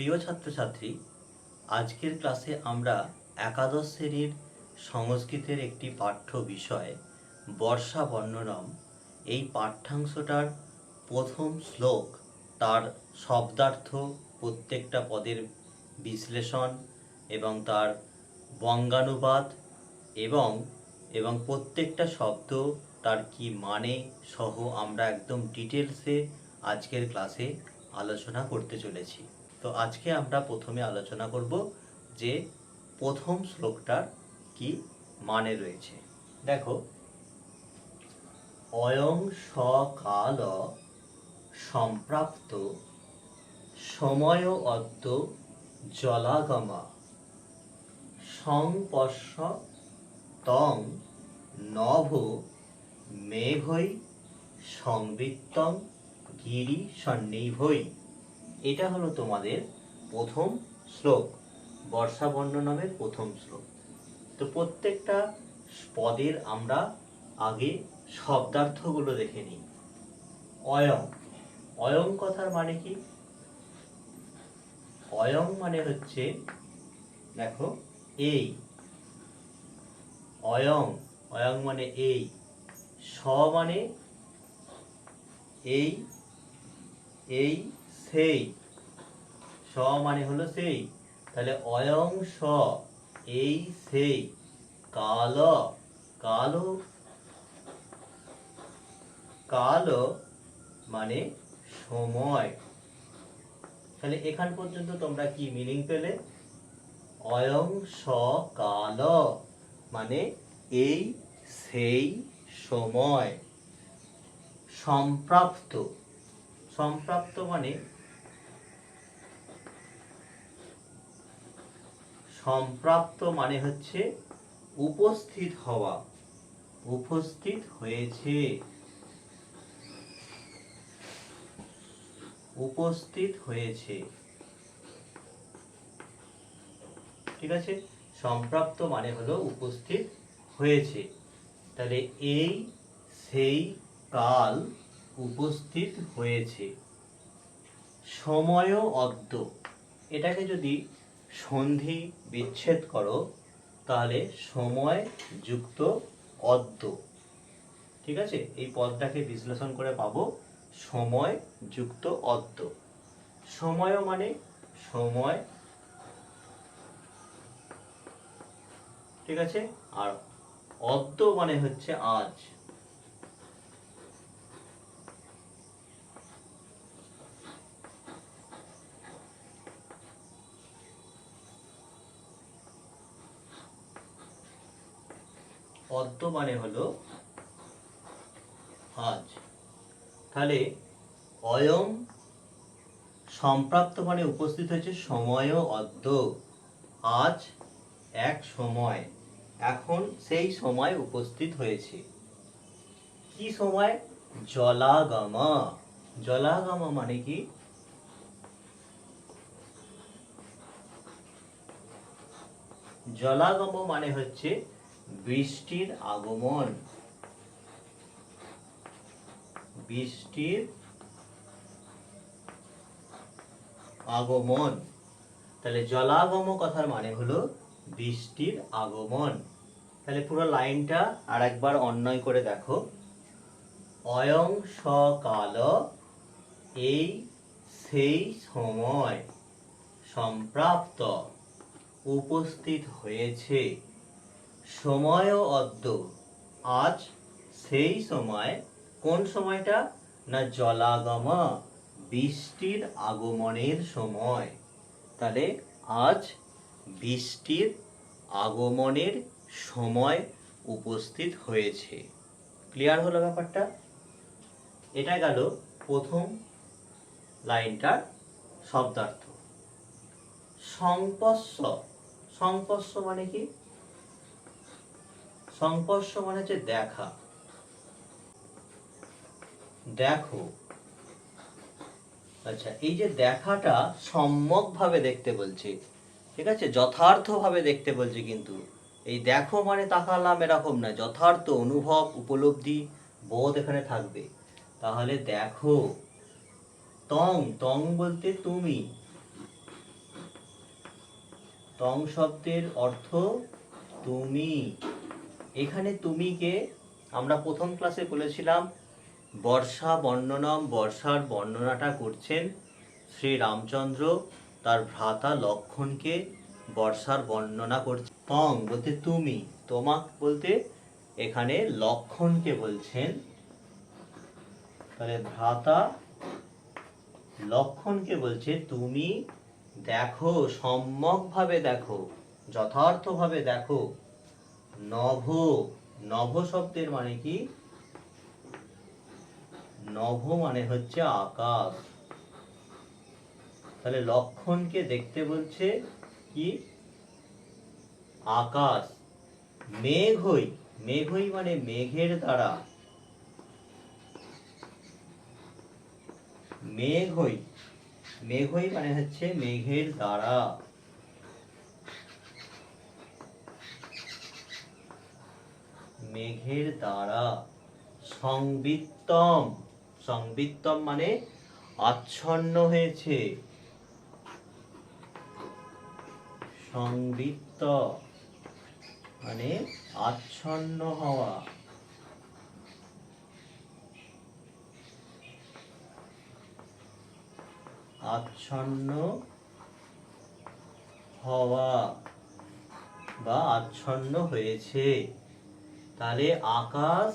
প্রিয় ছাত্রছাত্রী, আজকের ক্লাসে আমরা একাদশ শ্রেণির সংস্কৃতের একটি পাঠ্য বিষয়, বর্ষা বর্ণনম এই পাঠ্যাংশটার প্রথম শ্লোক তার শব্দার্থ প্রত্যেকটা পদের বিশ্লেষণ এবং তার বঙ্গানুবাদ এবং এবং প্রত্যেকটা শব্দ তার কি মানে সহ আমরা একদম ডিটেলসে আজকের ক্লাসে আলোচনা করতে চলেছি। তো আজকে আমরা প্রথমে আলোচনা করব যে প্রথম শ্লোকটার কি মানে রয়েছে। দেখো, অয়ং সকাল সম্প্রাপ্ত সময় অদ্য জলাগমা সংপর্শ তং নভ মেঘৈ সংবৃত্তং গিরি সন্নিভৈ। এটা হলো তোমাদের প্রথম শ্লোক, বর্ষা বর্ণনামের প্রথম শ্লোক। তো প্রত্যেকটা পদের আমরা আগে শব্দার্থগুলো দেখে নিই। অয়ং। অয়ং কথার মানে কি? অয়ং মানে হচ্ছে, দেখো, এই। অয়ং। অয়ং মানে এই। স মানে এই এই সেই, স মানে হলো সেই। তাহলে অয়ং স, এই সেই, কাল, কালো, কাল মানে সময়। তাহলে এখান পর্যন্ত তোমরা কি মিনিং পেলে? অয়ং স, কাল মানে এই সেই সময়। সম্প্রাপ্ত। সম্প্রাপ্ত মানে সম্প্রাপ্ত মানে হচ্ছে উপস্থিত হওয়া। উপস্থিত হয়েছে। উপস্থিত হয়েছে। ঠিক আছে? সম্প্রাপ্ত মানে হলো উপস্থিত হয়েছে। তাহলে এই, সেই, কাল উপস্থিত হয়েছে। সময় অদ্য। এটাকে যদি সন্ধি বিচ্ছেদ করো, তাহলে সময় যুক্ত অদ্য। ঠিক আছে? এই পদটাকে বিশ্লেষণ করে পাবো, সময় যুক্ত অদ্য। সময় মানে সময়। ঠিক আছে? আর অদ্য মানে হচ্ছে আজ। অদ্য মানে হলো আজ তাহলে অয়ং সম্প্রাপ্ত মানে উপস্থিত হয়েছে সময় অদ্য। আজ এক সময়। এখন সেই সময় উপস্থিত হয়েছে। কি সময়? জলাগমা। জলাগমা মানে কি? জলাগম মানে হচ্ছে বৃষ্টির আগমন। বৃষ্টির আগমন। তাহলে জলাগম কথার মানে হলো বৃষ্টির আগমন। তাহলে পুরো লাইনটা আর একবার অন্যয় করে দেখো। অয়ং সকাল, এই সেই সময় সম্প্রাপ্ত, উপস্থিত হয়েছে। সময় অদ্য। আজ সেই সময়, কোন সময়টা? না জলাগমা, বৃষ্টির আগমনের সময়। তাহলে আজ বৃষ্টির আগমনের সময় উপস্থিত হয়েছে। ক্লিয়ার হলো ব্যাপারটা? এটা গেল প্রথম লাইনটার শব্দার্থ। সংপর্শ সংপর্শ মানে কি? সংস্পর্শ মানে হচ্ছে দেখা। দেখো। আচ্ছা এই যে দেখাটা সম্যক ভাবে দেখতে বলছে, ঠিক আছে? যথার্থ ভাবে দেখতে বলছে কিন্তু। এই দেখো মানে তাকালাম এরকম না, যথার্থ অনুভব, উপলব্ধি, বোধ এখানে থাকবে। তাহলে দেখো। তং তং বলতে তুমি। তং শব্দের অর্থ তুমি। এখানে তুমিকে আমরা প্রথম ক্লাসে বলেছিলাম, বর্ষা বর্ণনম, বর্ষার বর্ণনাটা করছেন শ্রী রামচন্দ্র, তার ভ্রাতা লক্ষণকে বর্ষার বর্ণনা করছে। তং বলতে তুমি, তোমাক বলতে এখানে লক্ষণকে বলছেন। তাহলে ভ্রাতা লক্ষণকে বলছে, তুমি দেখো, সম্যকভাবে দেখো, যথার্থভাবে দেখো। নভ নভ শব্দের মানে কি? নভ মানে হচ্ছে আকাশ। তাহলে লক্ষণকে দেখতে বলছে কি? আকাশ। মেঘই মেঘই মানে মেঘের দ্বারা। মেঘই মেঘই মানে হচ্ছে মেঘের দ্বারা। মেঘের দ্বারা সংবিত্তম। সংবিত্তম মানে আচ্ছন্ন হয়েছে। সংবিত্ত মানে আচ্ছন্ন হওয়া। আচ্ছন্ন হওয়া বা আচ্ছন্ন হয়েছে। তাহলে আকাশ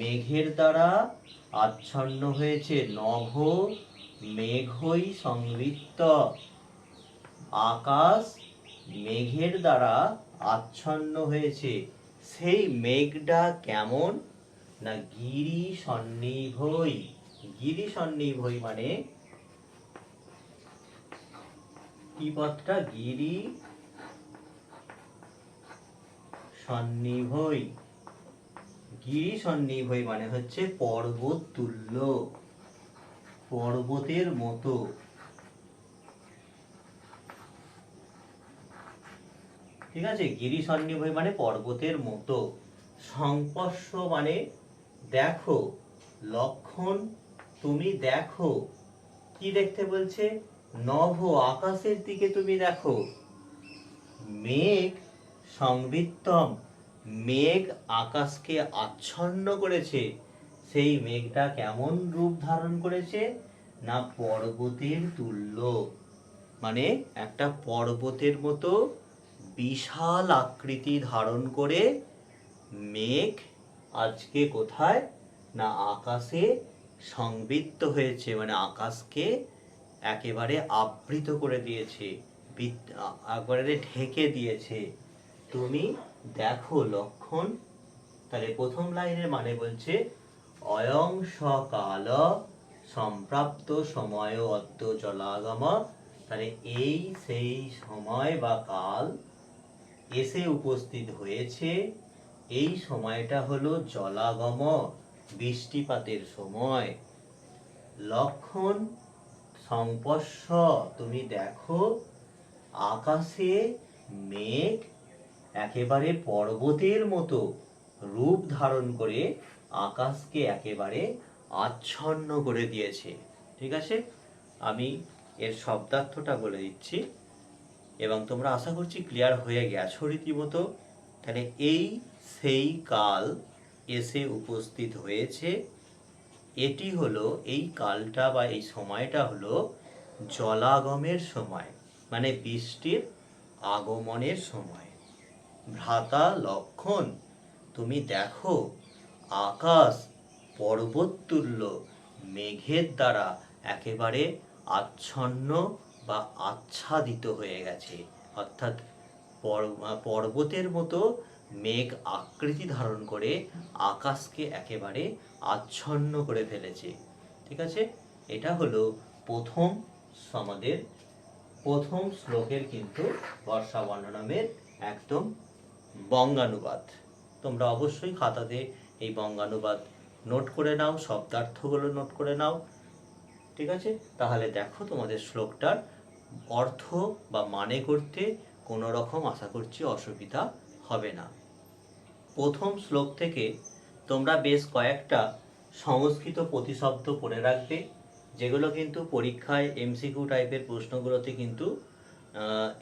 মেঘের দ্বারা আচ্ছন্ন হয়েছে নভ মেঘই সংবৃত্ত। আকাশ মেঘের দ্বারা আচ্ছন্ন হয়েছে। সেই মেঘটা কেমন? না গিরি সন্নিভই গিরি সন্নিভই মানে কি পথটা? গিরি সন্নিভই গিরি সন্নিভই মানে হচ্ছে পর্বত তুল্য পর্বতের মতো। ঠিক আছে? গিরি সন্নিভই মানে পর্বতের মতো। সংস্পর্শ মানে দেখো, লক্ষণ তুমি দেখো। কি দেখতে বলছে? নভ আকাশের দিকে তুমি দেখো। মেঘ সংবৃত্তম মেঘ আকাশকে আচ্ছন্ন করেছে। সেই মেঘটা কেমন রূপ ধারণ করেছে না পর্বতের তুল্য? মানে একটা পর্বতের মতো বিশাল আকৃতি ধারণ করে মেঘ আজকে কোথায়? না আকাশে সংবৃত্ত হয়েছে? মানে আকাশকে একেবারে আবৃত করে দিয়েছে একেবারে ঢেকে দিয়েছে। তুমি দেখো লক্ষণ। তাহলে প্রথম লাইনের মানে বলছে, অয়ং সকাল সম্প্রাপ্ত সময় অদ্য জলাগম। তাহলে এই সেই সময় বা কাল এসে উপস্থিত হয়েছে। এই সময়টা হলো জলাগম, বৃষ্টিপাতের সময়। লক্ষণ সংস্পর্শ তুমি দেখো, আকাশে মেঘ একেবারে পর্বতের মতো রূপ ধারণ করে আকাশকে একেবারে আচ্ছন্ন করে দিয়েছে। ঠিক আছে? আমি এর শব্দার্থটা বলে দিচ্ছি। এবং তোমরা আশা করছি ক্লিয়ার হয়ে গেছো রীতিমতো। তাহলে এই সেই কাল এসে উপস্থিত হয়েছে। এটি হলো, এই কালটা বা এই সময়টা হলো জলাগমের সময় মানে বৃষ্টির আগমনের সময়। ভ্রাতা লক্ষণ, তুমি দেখো, আকাশ পর্বততুল্য, মেঘের দ্বারা একেবারে আচ্ছন্ন বা আচ্ছাদিত হয়ে গেছে। অর্থাৎ পর্বতের মতো মেঘ আকৃতি ধারণ করে আকাশকে একেবারে আচ্ছন্ন করে ফেলেছে। ঠিক আছে? এটা হলো প্রথম আমাদের প্রথম শ্লোকের কিন্তু বর্ষা বর্ণনামের একদম বঙ্গানুবাদ। তোমরা অবশ্যই খাতাতে এই বঙ্গানুবাদ নোট করে নাও, শব্দার্থগুলো নোট করে নাও। ঠিক আছে? তাহলে দেখো তোমাদের শ্লোকটার অর্থ বা মানে করতে কোনো রকম আশা করছি অসুবিধা হবে না। প্রথম শ্লোক থেকে তোমরা বেশ কয়েকটা সংস্কৃত প্রতিশব্দ পড়ে রাখবে, যেগুলো কিন্তু পরীক্ষায় এমসিকিউ টাইপের প্রশ্নগুলোতে কিন্তু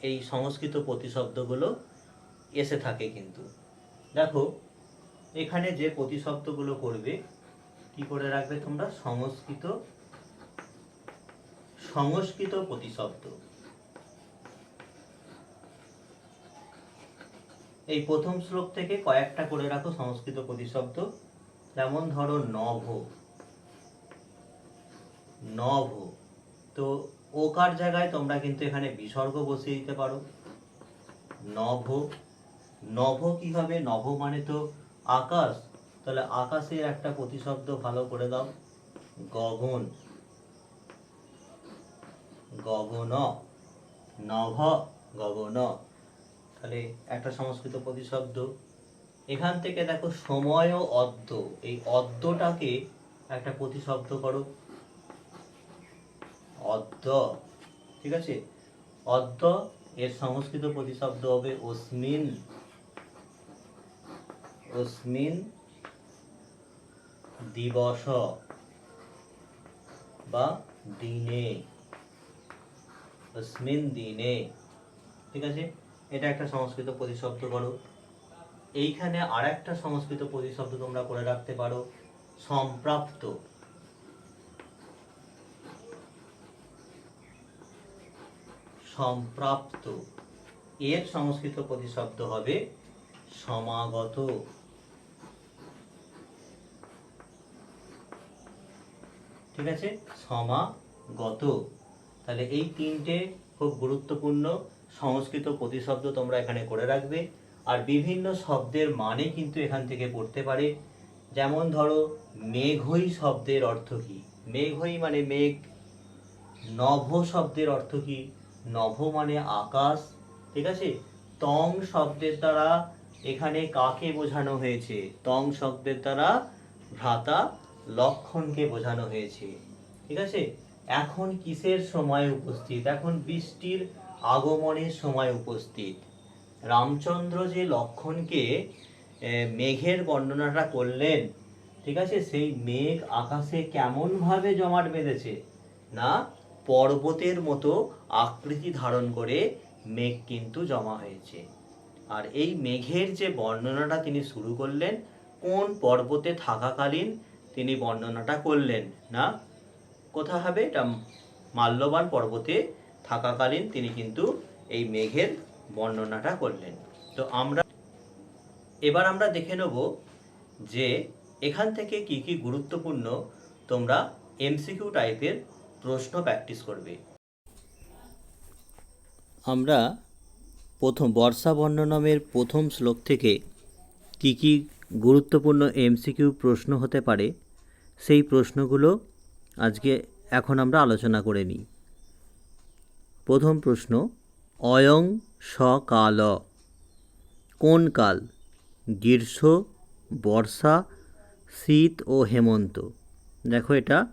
এই সংস্কৃত প্রতিশব্দগুলো এসে থাকে কিন্তু। দেখো, এখানে যে প্রতিশব্দগুলো করবে, কি করে রাখবে তোমরা? সংস্কৃত সংস্কৃত প্রতিশব্দ। এই প্রথম শ্লোক থেকে কয়েকটা করে রাখো সংস্কৃত প্রতিশব্দ। যেমন ধরো, নভ। নভ। তো ওকার জায়গায় তোমরা কিন্তু এখানে বিসর্গ বসিয়ে দিতে পারো। নভ। নভ কি হবে নভ মানে তো আকাশ। তাহলে আকাশের একটা প্রতিশব্দ ভালো করে দাও। গগন। গগন। নভ। গগন। তাহলে একটা সংস্কৃত প্রতিশব্দ। এখান থেকে দেখো সময় ও অদ্য এই অদ্যটাকে একটা প্রতিশব্দ করো। অদ্য ঠিক আছে? অদ্য এর সংস্কৃত প্রতিশব্দ হবে অস্মিন অস্মিন দিবস বা দিনে। অস্মিন দিনে। ঠিক আছে? এটা একটা সংস্কৃত প্রতিশব্দ করো এইখানে আর একটা সংস্কৃত প্রতিশব্দ তোমরা করে রাখতে পারো। সম্প্রাপ্ত। সম্প্রাপ্ত। এর সংস্কৃত প্রতিশব্দ হবে সমাগত। ঠিক আছে? সমাগত। তাহলে এই তিনটে খুব গুরুত্বপূর্ণ সংস্কৃত প্রতিশব্দ তোমরা এখানে করে রাখবে। আর বিভিন্ন শব্দের মানে কিন্তু এখান থেকে পড়তে পারে। যেমন ধরো, মেঘই শব্দের অর্থ কি? মেঘই মানে মেঘ, নভ শব্দের অর্থ কি? নভ মানে আকাশ, ঠিক আছে? তং শব্দের দ্বারা এখানে কাকে বোঝানো হয়েছে? তং শব্দের দ্বারা ভ্রাতা লক্ষণকে বোঝানো হয়েছে। ঠিক আছে? এখন কিসের সময় উপস্থিত? এখন বৃষ্টির আগমনের সময় উপস্থিত। রামচন্দ্র যে লক্ষণকে মেঘের বর্ণনাটা করলেন, ঠিক আছে? সেই মেঘ আকাশে কেমন ভাবে জমাট বেঁধেছে, না? পর্বতের মতো আকৃতি ধারণ করে মেঘ কিন্তু জমা হয়েছে। আর এই মেঘের যে বর্ণনাটা তিনি শুরু করলেন, কোন পর্বতে থাকাকালীন তিনি বর্ণনাটা করলেন, না? কোথা হবে? এটা মাল্যবান পর্বতে থাকাকালীন তিনি কিন্তু এই মেঘের বর্ণনাটা করলেন। তো আমরা এবার আমরা দেখে নেব যে এখান থেকে কি কি গুরুত্বপূর্ণ তোমরা এমসিকিউ টাইপের প্রশ্ন প্র্যাকটিস করবে। আমরা প্রথম বর্ষা বর্ণনামের প্রথম শ্লোক থেকে কি কি গুরুত্বপূর্ণ এমসিকিউ প্রশ্ন হতে পারে সেই প্রশ্নগুলো আজকে এখন আমরা আলোচনা করে নিই। প্রথম প্রশ্ন, অয়ং সকাল। কোন কাল? গ্রীষ্ম, বর্ষা, শীত ও হেমন্ত? দেখো এটা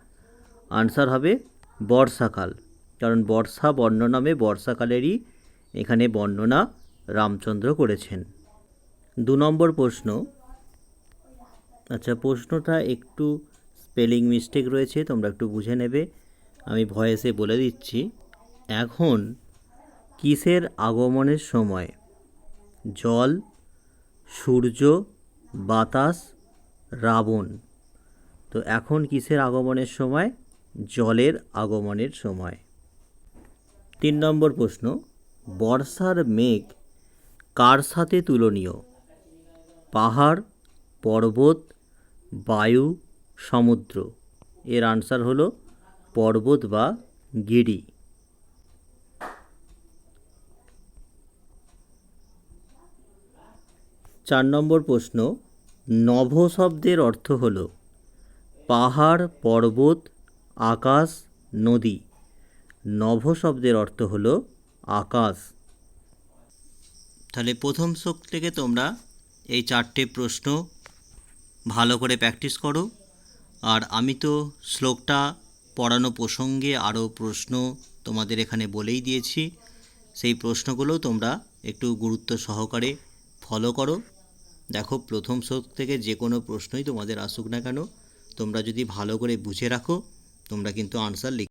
আনসার হবে বর্ষাকাল। কারণ বর্ষা বর্ণনামে বর্ষাকালেরই এখানে বর্ণনা রামচন্দ্র করেছেন। দু নম্বর প্রশ্ন আচ্ছা প্রশ্নটা একটু স্পেলিং মিস্টেক রয়েছে, তোমরা একটু বুঝে নেবে। আমি ভয়েসে বলে দিচ্ছি, এখন কিসের আগমনের সময়? জল, সূর্য, বাতাস, রাবণ। তো এখন কিসের আগমনের সময়? জলের আগমনের সময়। তিন নম্বর প্রশ্ন, বর্ষার মেঘ কার সাথে তুলনীয়? পাহাড়, পর্বত, বায়ু সমুদ্র। এর আনসার হলো পর্বত বা গিরি। চার নম্বর প্রশ্ন, নভ শব্দের অর্থ হল পাহাড়, পর্বত, আকাশ, নদী। নভ শব্দের অর্থ হল আকাশ। তাহলে প্রথম শ্লোক থেকে তোমরা এই চারটে প্রশ্ন ভালো করে প্র্যাকটিস করো। আর আমি তো শ্লোকটা পড়ানো প্রসঙ্গে আরও প্রশ্ন তোমাদের এখানে বলেই দিয়েছি। সেই প্রশ্নগুলো তোমরা একটু গুরুত্ব সহকারে ফলো করো। দেখো, প্রথম শ্লোক থেকে যে কোনো প্রশ্নই তোমাদের আসুক না কেন, তোমরা যদি ভালো করে বুঝে রাখো, তোমরা কিন্তু আনসার লিখ